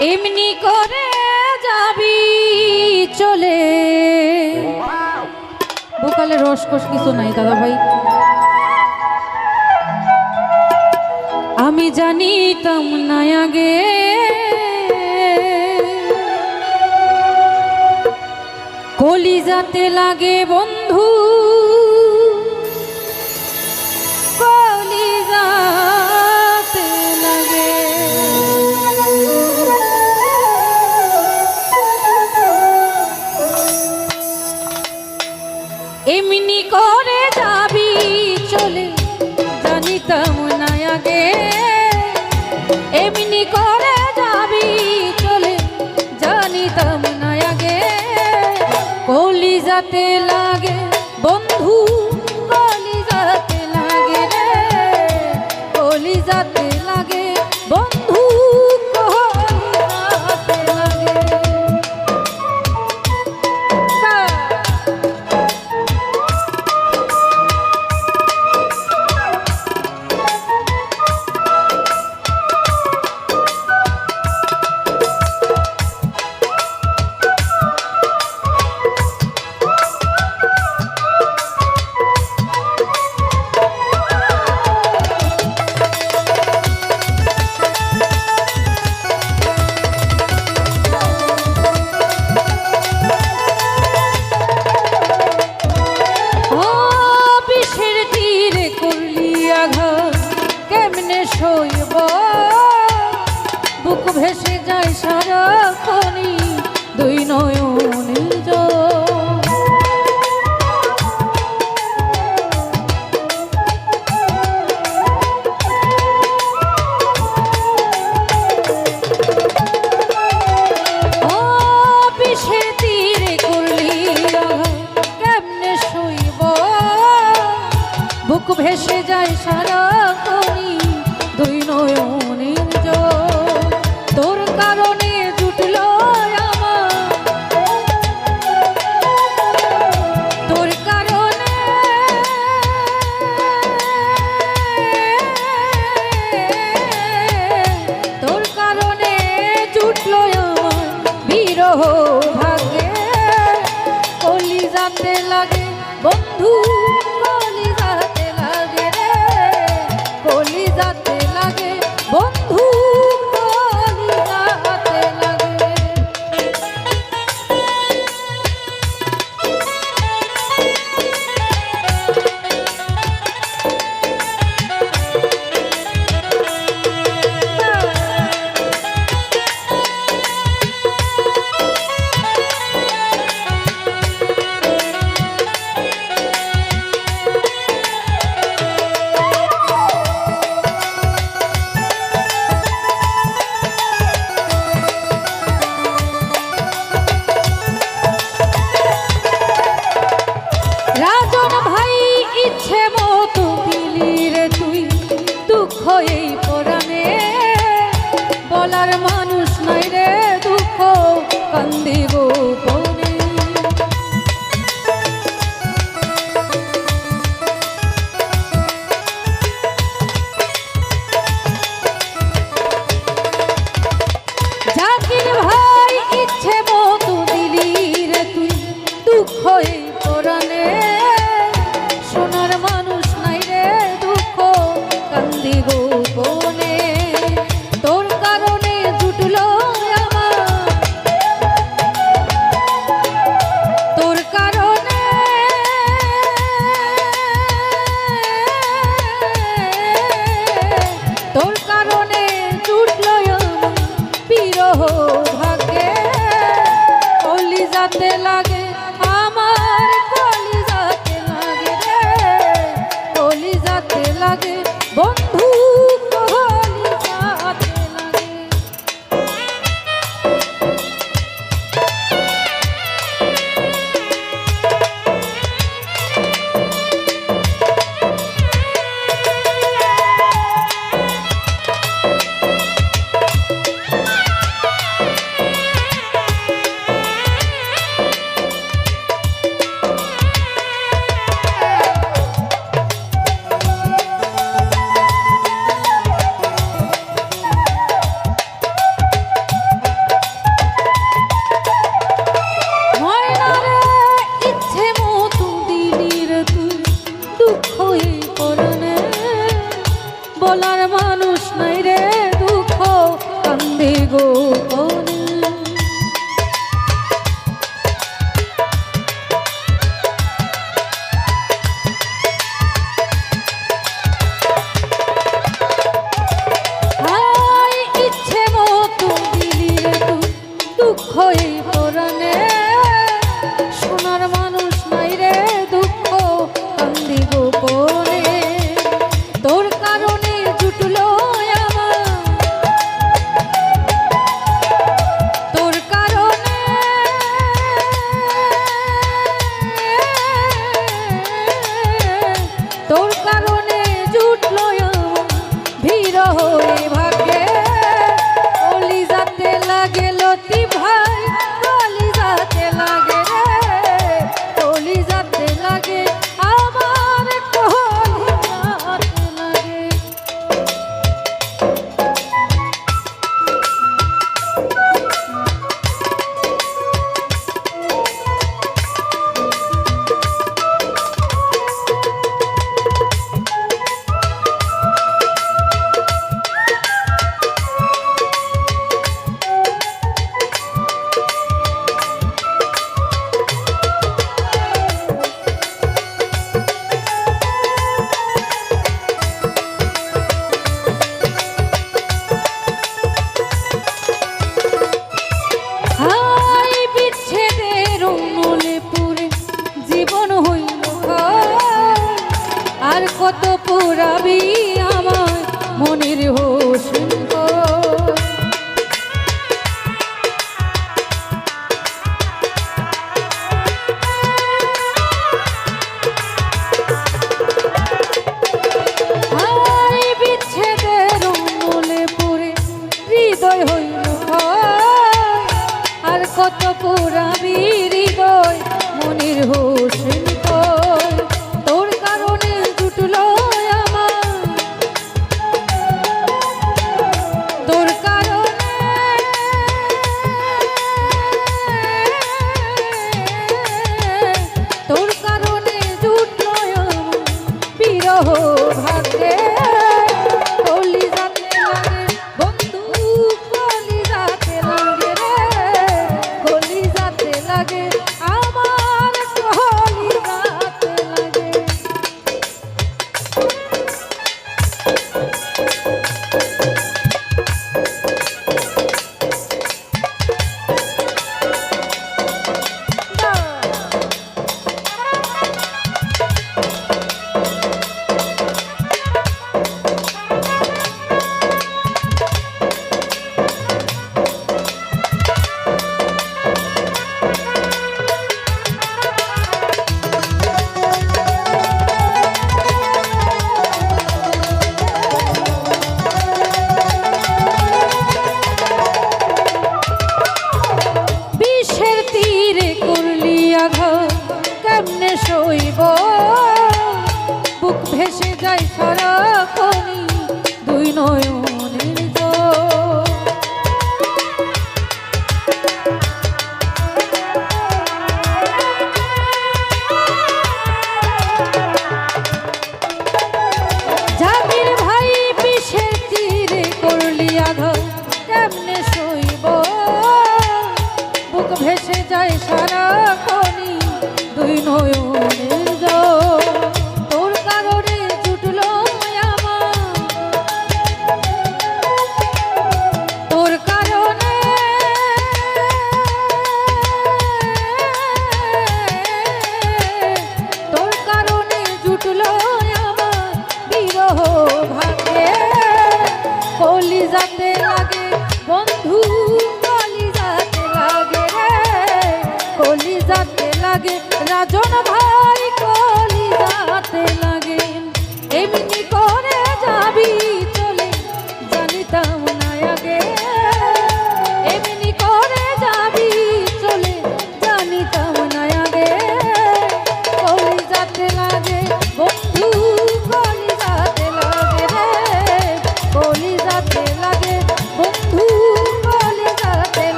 এমনি করে যাবি চলে। বোকালে রসকস কিছু নাই, দাদা ভাই। আমি জানিতাম না আগে। কলিজাতে লাগে বন্ধু। এমনি করে যাবি চলে জানিতাম না আগে। এমনি করে noi un কান্দে লাগে বন্ধু কান্দি গোপনে ভাই ইচ্ছে মতো দিলি রে তুই দুঃখ দুঃখ কান্দি বলার মানুষ নাই রে দুঃখ কান্দি গো। চাই সারা কনি দুই নয়